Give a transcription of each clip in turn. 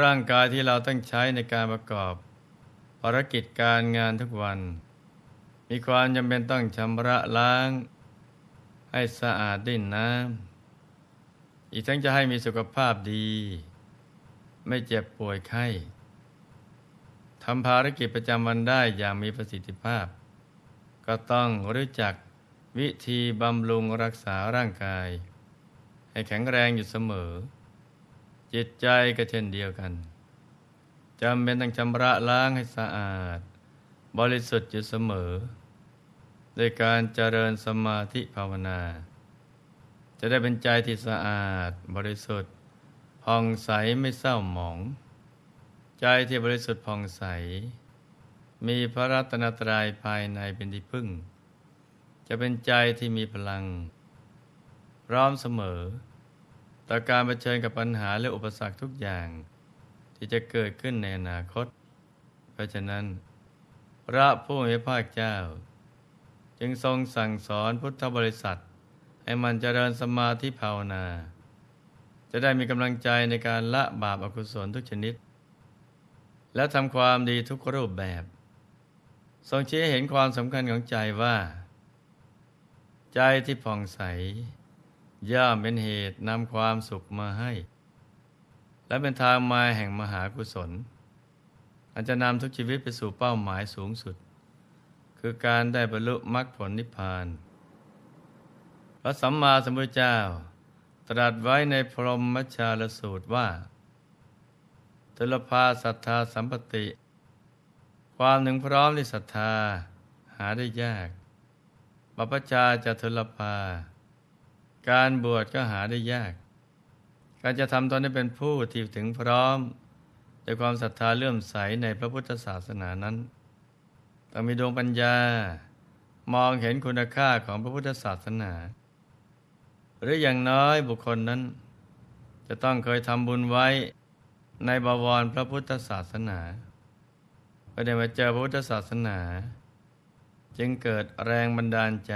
ร่างกายที่เราต้องใช้ในการประกอบภารกิจการงานทุกวัน มีความจำเป็นต้องชำระล้าง ให้สะอาดด้วยน้ำอีกทั้งจะให้มีสุขภาพดี ไม่เจ็บป่วยไข้ทำภารกิจประจำวันได้อย่างมีประสิทธิภาพ ก็ต้องรู้จักวิธีบำรุงรักษาร่างกาย ให้แข็งแรงอยู่เสมอ จิตใจก็เช่นเดียวกันจำเป็นต้องชำระล้างให้สะอาด บริสุทธิ์อยู่เสมอโดยการเจริญสมาธิภาวนา จะได้เป็นใจที่สะอาด บริสุทธิ์ผ่องใสไม่เศร้าหมอง ใจที่บริสุทธิ์ผ่องใส มีพระรัตนตรัยภายในเป็นที่พึ่ง จะเป็นใจที่มีพลัง พร้อมเสมอ ต่อการเผชิญกับปัญหาและอุปสรรคทุกอย่าง ที่จะเกิดขึ้นในอนาคต เพราะฉะนั้น พระผู้มีพระเจ้า จึงทรงสั่งสอนพุทธบริษัท ให้มันเจริญสมาธิภาวนา จะได้มีกำลังใจในการละบาปอากุศลทุกชนิด และทำความดีทุกรูปแบบ ทรงชี้ให้เห็นความสำคัญของใจว่า ใจที่ผ่องใส ย่อมเป็นเหตุนำความสุขมาให้ และเป็นทางมาแห่งมหากุศล อันจะนำทุกชีวิตไปสู่เป้าหมายสูงสุด คือการได้บรรลุมรรคผลนิพพาน พระสัมมาสัมพุทธเจ้า ตรัสไว้ในพรหมชาลสูตรว่าทุลภาศรัทธาสัมปติ ความหนึ่งพร้อมในศรัทธาหาได้ยาก บัพชาจะทุลภา การบวชก็หาได้ยาก การจะทำตนให้เป็นผู้ที่ถึงพร้อมด้วยความศรัทธาเลื่อมใสในพระพุทธศาสนานั้นต้องมีดวงปัญญามองเห็นคุณค่าของพระพุทธศาสนา หรืออย่างน้อยบุคคลนั้น จะต้องเคยทำบุญไว้ในบวรพระพุทธศาสนาก็ได้มาเจอพระพุทธศาสนา จึงเกิดแรงบันดาลใจ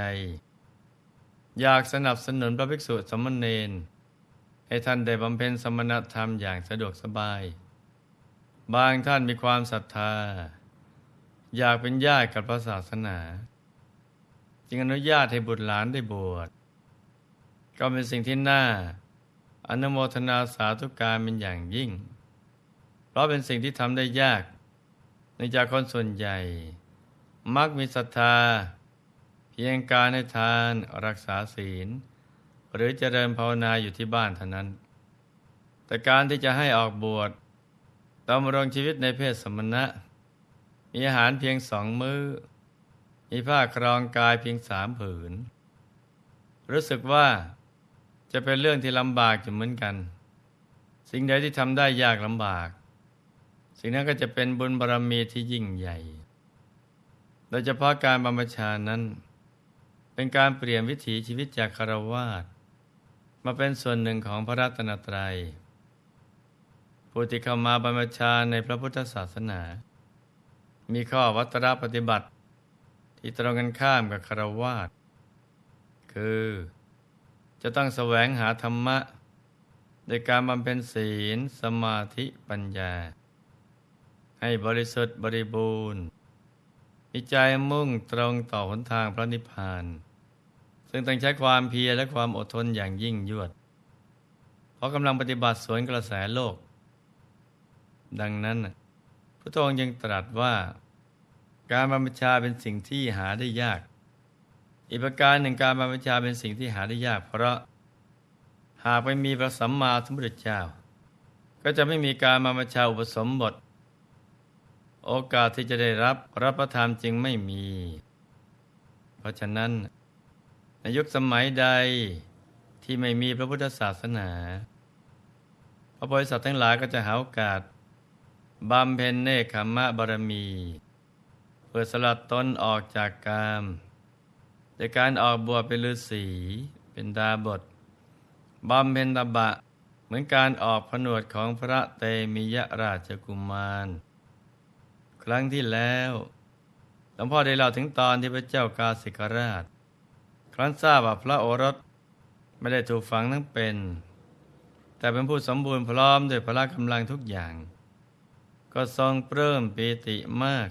อยากสนับสนุนพระภิกษุสมณเณรให้ท่านได้บำเพ็ญสมณธรรมอย่างสะดวกสบาย บางท่านมีความศรัทธา อยากเป็นญาติกับพระศาสนา จึงอนุญาตให้บุตรหลานได้บวชก็เป็นสิ่งที่น่าอนุโมทนาสาธุการเป็นอย่างยิ่ง เพราะเป็นสิ่งที่ทำได้ยากในจากคนส่วนใหญ่ มักมีศรัทธา พียงการให้ทานรักษาศีล หรือเจริญภาวนาอยู่ที่บ้านเท่านั้น แต่การที่จะให้ออกบวชดำรงชีวิตในเพศสมณะ มีอาหารเพียงสองมือ้อ มีผ้าครองกายเพียงสามผืน รู้สึกว่าจะเป็นเรื่องที่ลำบากอยู่เหมือนกัน สิ่งใดที่ทำได้ยากลำบาก สิ่งนั้นก็จะเป็นบุญบารรมีที่ยิ่งใหญ่ โดยเฉพาะการบำบัญชานั้น เป็นการเปลี่ยนวิถีชีวิตจากคารวาสมาเป็นส่วนหนึ่งของพระรัตนตรัยผู้ที่เข้ามาบรรพชาในพระพุทธศาสนา มีข้อวัตรปฏิบัติ ที่ตรงกันข้ามกับคารวาสคือ จะต้องแสวงหาธรรมะ โดยการบำเพ็ญศีล สมาธิปัญญา ให้บริสุทธิ์บริบูรณ์ มีใจมุ่งตรงต่อหนทางพระนิพพาน ซึ่งต้องใช้ความเพียรและความอดทนอย่างยิ่งยวด เพราะกำลังปฏิบัติสวนกระแสโลก ดังนั้นพระองค์ยังตรัสว่า การบรรพชาเป็นสิ่งที่หาได้ยาก อีกประการหนึ่งการบรรพชาเป็นสิ่งที่หาได้ยาก เพราะหากไม่มีพระสัมมาสัมพุทธเจ้า ก็จะไม่มีการบรรพชาอุปสมบท โอกาสที่จะได้รับรับประทานจึงไม่มี เพราะฉะนั้นในยุคสมัยใดที่ไม่มีพระพุทธศาสนา พระบริษัททั้งหลายก็จะหาโอกาสบำเพ็ญเนคขมะบารมี เพื่อสลัดตนออกจากกามโดยการออกบวชเป็นฤาษีเป็นดาบทบำเพ็ญตบะเหมือนการออกผนวดของพระเตมิยราชกุมาร ครั้งที่แล้วหลวงพ่อได้เล่าถึงตอนที่พระเจ้ากาสิกราช ครั้นทราบว่าพระโอรสไม่ได้ถูกฝังทั้งเป็น แต่เป็นผู้สมบูรณ์พร้อมด้วยพละกำลังทุกอย่าง ก็ทรงเปลื้มปีติมาก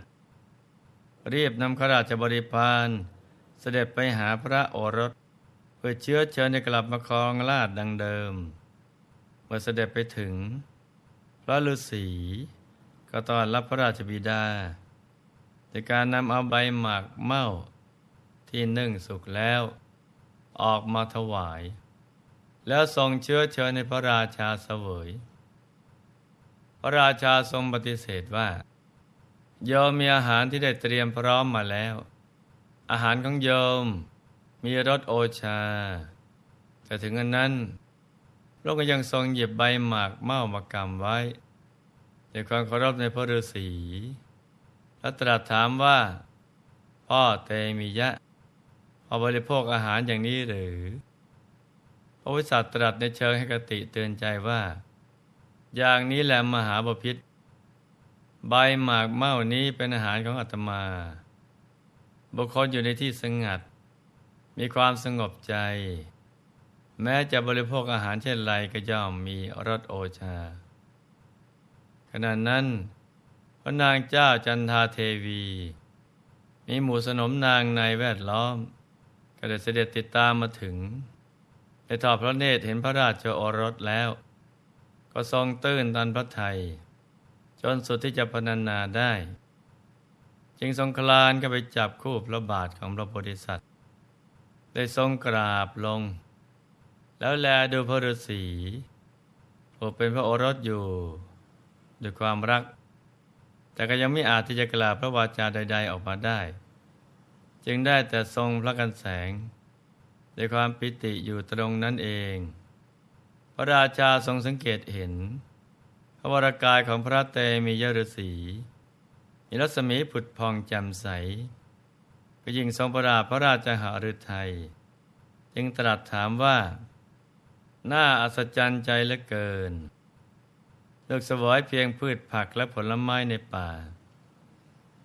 รีบนำขราชบริพารเสด็จไปหาพระโอรส เพื่อเชื้อเชิญให้กลับมาครองราชดังเดิม เมื่อเสด็จไปถึง พระฤาษี ก็ต้อนรับพระราชบิดาในการนำเอาใบหมากเม่าที่นึ่งสุกแล้ว ออกมาถวาย แล้วทรงเชื้อเชิญในพระราชาเสวย พระราชาทรงปฏิเสธว่าโยมมีอาหารที่ได้เตรียมพร้อมมาแล้ว อาหารของโยมมีรสโอชา แต่ถึงอันนั้นพระองค์ก็ยังทรงหยิบใบหมากเม่ามากำไว้ ด้วยความเคารพในพระฤาษีและตรัสถามว่า พ่อเตมียะพอบริโภคอาหารอย่างนี้หรือ พระวิสัชตรัสในเชิงให้กติเตือนใจว่า อย่างนี้แหละมหาบพิษใบหมากเม่านี้เป็นอาหารของอาตมา บุคคลอยู่ในที่สงัด มีความสงบใจ แม้จะบริโภคอาหารเช่นไรก็ย่อมมีรสโอชา ณะนั้นพระนางเจ้าจันทาเทวี มีหมู่สนมนางในแวดล้อม ก็ได้เสด็จติดตามมาถึงได้ทอดพระเนตรเห็นพระราชโอรสแล้ว ก็ทรงตื้นตันพระไทย จนสุดที่จะพรรณนาได้ จึงทรงคลานก็ไปจับคู่พระบาทของพระโพธิสัตว์ ได้ทรงกราบลง แล้วแลดูพระฤาษีผู้เป็นพระโอรสอยู่ ด้วยความรัก แต่ก็ยังไม่อาจที่จะกล่าวพระวาจาใด ๆ ออกมาได้ จึงได้แต่ทรงพระกันแสงด้วยความปิติอยู่ตรงนั้นเอง พระราชาทรงสังเกตเห็น พระวรากายของพระเตมียฤษีมีรัศมีผุดพองแจ่มใส ก็ยิ่งทรงประดาพระราชหฤทัยจึงตรัสถามว่า น่าอัศจรรย์ใจเหลือเกิน เลือกสวยเพียงพืชผักและผลไม้ในป่า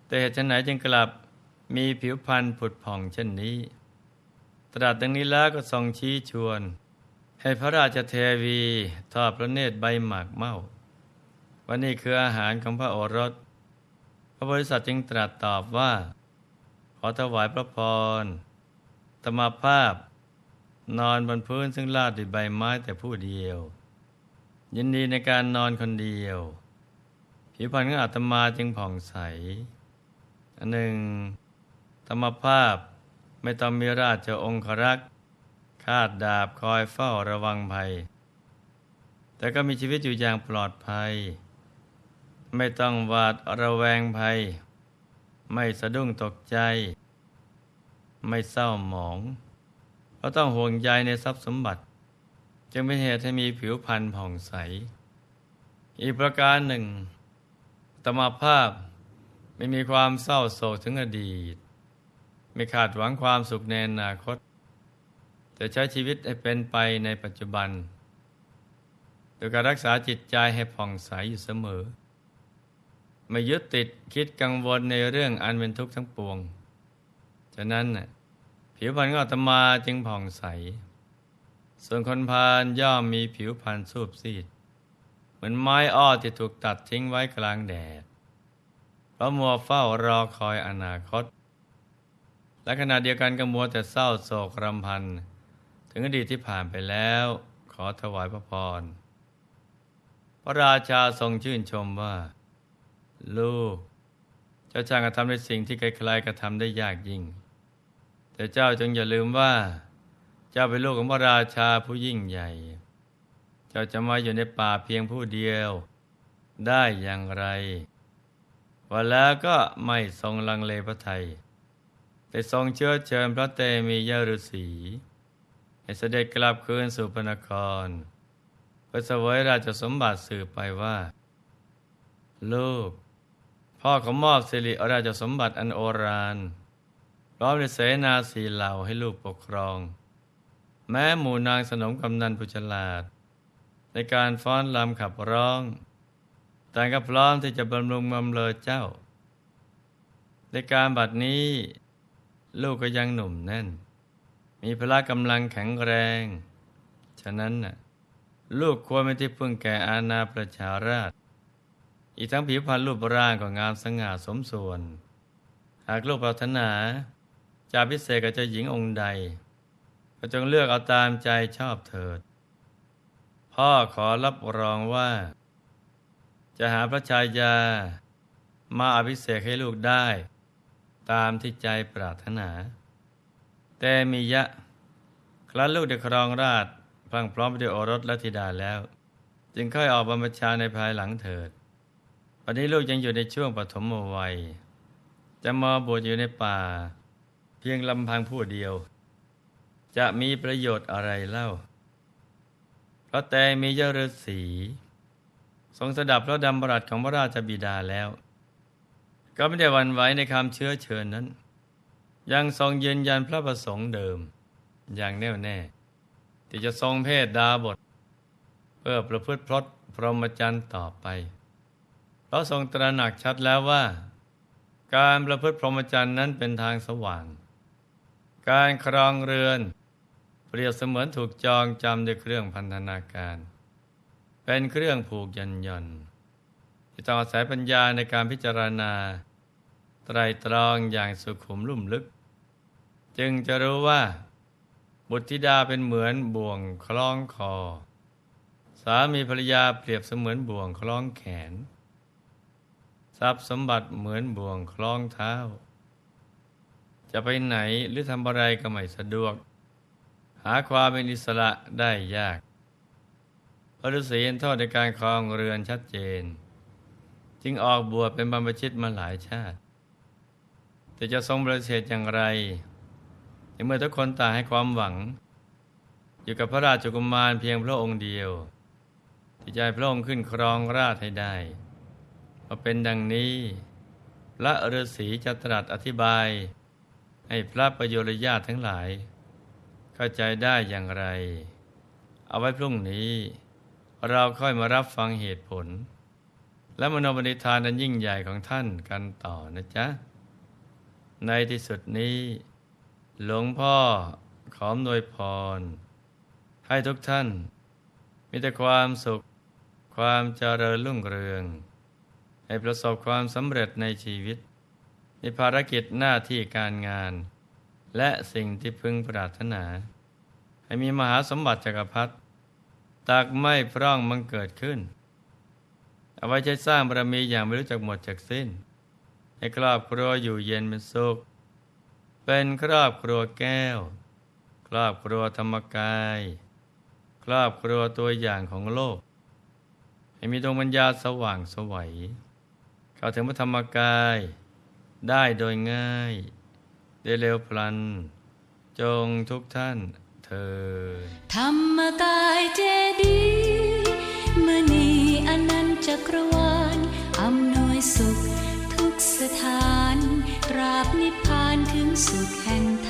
แต่เหตุไหนจึงกลับมีผิวพรรณผุดผ่องเช่นนี้ ตรัสดังนี้แล้วก็ทรงชี้ชวน ให้พระราชเทวีทอดพระเนตรใบหมากเมาว่านี่คืออาหารของพระโอรส พระบริษัทจึงตรัสตอบว่า ขอถวายพระพรตมาภาพนอนบนพื้นซึ่งลาดด้วยใบไม้แต่ผู้เดียว ยินดีในการนอนคนเดียว ผิวพรรณของอาตมาจึงผ่องใส อันหนึ่งธรรมภาพไม่ต้องมีราชองครักษ์คาดดาบคอยเฝ้าระวังภัย แต่ก็มีชีวิตอยู่อย่างปลอดภัย ไม่ต้องหวาดระแวงภัย ไม่สะดุ้งตกใจ ไม่เศร้าหมอง เพราะต้องห่วงใยในทรัพย์สมบัติ จึงเป็นเหตุให้มีผิวพรรณผ่องใส อีกประการหนึ่งตมาภาพไม่มีความเศร้าโศกถึงอดีต ไม่ขาดหวังความสุขในอนาคต แต่ใช้ชีวิตให้เป็นไปในปัจจุบัน โดยการรักษาจิตใจให้ผ่องใสอยู่เสมอ ไม่ยึดติดคิดกังวลในเรื่องอันเป็นทุกข์ทั้งปวง ฉะนั้นผิวพรรณของอาตมาจึงผ่องใส ส่วนคนพาลย่อมมีผิวพรรณสูบซีด เหมือนไม้อ้อที่ถูกตัดทิ้งไว้กลางแดด เพราะมัวเฝ้ารอคอยอนาคต และขณะเดียวกันก็มัวแต่เศร้าโศกรำพัน ถึงอดีตที่ผ่านไปแล้ว ขอถวายพระพร พระราชาทรงชื่นชมว่า ลูก เจ้าช่างกระทำในสิ่งที่ใครๆกระทำได้ยากยิ่ง แต่เจ้าจงอย่าลืมว่า เจ้าเป็นลูกของพระราชาผู้ยิ่งใหญ่ เจ้าจะมาอยู่ในป่าเพียงผู้เดียวได้อย่างไรว่าแล้วก็ไม่ทรงลังเลพระไทย แต่ทรงเชื้อเชิญพระเตมียฤษีให้เสด็จกลับคืนสู่พระนครเพื่อเสวยราชสมบัติสืบไปว่า ลูก พ่อขอมอบสิริราชสมบัติอันโอฬารพร้อมในเสนาสีเหล่าให้ลูกปกครอง แม้หมู่นางสนมกำนันผู้ฉลาด ในการฟ้อนรำขับร้องแต่ก็พร้อมที่จะบำรุงบำเรอเจ้า ในการบัดนี้ ลูกก็ยังหนุ่มแน่น มีพละกำลังแข็งแรง ฉะนั้นน่ะลูกควรเป็นที่พึ่งแก่อาณาประชาราช อีกทั้งผิวพรรณรูปร่างก็งามสง่าสมส่วน หากลูกปรารถนาจะพิเศษกับเจ้าหญิงองค์ใด ก็จงเลือกเอาตามใจชอบเถิด พ่อขอรับรองว่า จะหาพระชายา มาอภิเษกให้ลูกได้ ตามที่ใจปรารถนา แต่มียะ ครั้นลูกได้ครองราชพรังพร้อมไปด้วยโอรสและธิดาแล้ว จึงค่อยออกบรรพชาในภายหลังเถิดวันนี้ลูกยังอยู่ในช่วงปฐมวัย จะมาบวชอยู่ในป่า เพียงลำพังผู้เดียว จะมีประโยชน์อะไรเล่าเพราะแต่มีเยฤษี ทรงสดับพระดำรัสของพระราชบิดาแล้ว ก็ไม่ได้วันไหวในคำเชื้อเชิญนั้น ยังทรงยืนยันพระประสงค์เดิม อย่างแน่วแน่ ที่จะทรงเพศดาบท เพื่อประพฤติพรตพรหมจรรย์ต่อไป เพราะทรงตระหนักชัดแล้วว่า การประพฤติพรหมจรรย์นั้นเป็นทางสว่างการครองเรือน เปรียบเสมือนถูกจองจำด้วยเครื่องพันธนาการ เป็นเครื่องผูกยันยันที่ต้องอาศัยปัญญาในการพิจารณา ไตรตรองอย่างสุขุมลุ่มลึก จึงจะรู้ว่า บุตรธิดาเป็นเหมือนบ่วงคล้องคอ สามีภรรยาเปรียบเสมือนบ่วงคล้องแขน ทรัพย์สมบัติเหมือนบ่วงคล้องเท้า จะไปไหนหรือทำอะไรก็ไม่สะดวก หาความเป็นอิสระได้ยากพระฤาษีเห็นโทษในการครองเรือนชัดเจน จึงออกบวชเป็นบรรพชิตมาหลายชาติ แต่จะทรงประเสริฐอย่างไรในเมื่อทุกคนต่างให้ความหวัง อยู่กับพระราชกุมารเพียงพระองค์เดียว ที่จะให้พระองค์ขึ้นครองราชให้ได้พอเป็นดังนี้พระฤาษีจะตรัสอธิบาย ให้พระประโยชน์ญาติทั้งหลาย เข้าใจได้อย่างไร เอาไว้พรุ่งนี้ เราค่อยมารับฟังเหตุผล และมโนบณิธานอันยิ่งใหญ่ของท่านกันต่อนะจ๊ะ ในที่สุดนี้ หลวงพ่อขอมโดยพร ให้ทุกท่าน มีแต่ความสุข ความเจริญรุ่งเรือง ให้ประสบความสำเร็จในชีวิตในภารกิจหน้าที่การงาน และสิ่งที่พึงปรารถนา ให้มีมหาสมบัติจักรพรรดิตักไม่พร่องมังเกิดขึ้น เอาไว้ใช้สร้างบารมีอย่างไม่รู้จักหมดจากสิ้น ให้ครอบครัวอยู่เย็นเป็นสุข เป็นครอบครัวแก้ว ครอบครัวธรรมกาย ครอบครัวตัวอย่างของโลก ให้มีดวงปัญญาสว่างสวัยเข้าถึงพระธรรมกายได้โดยง่าย ได้เร็วพลัน จงทุกท่านเธอธรรมกายเจดีมณีอนันตจักรวาลอำนวยสุข ทุกสถานตราบนิพพานถึงสุขแห่งธรรม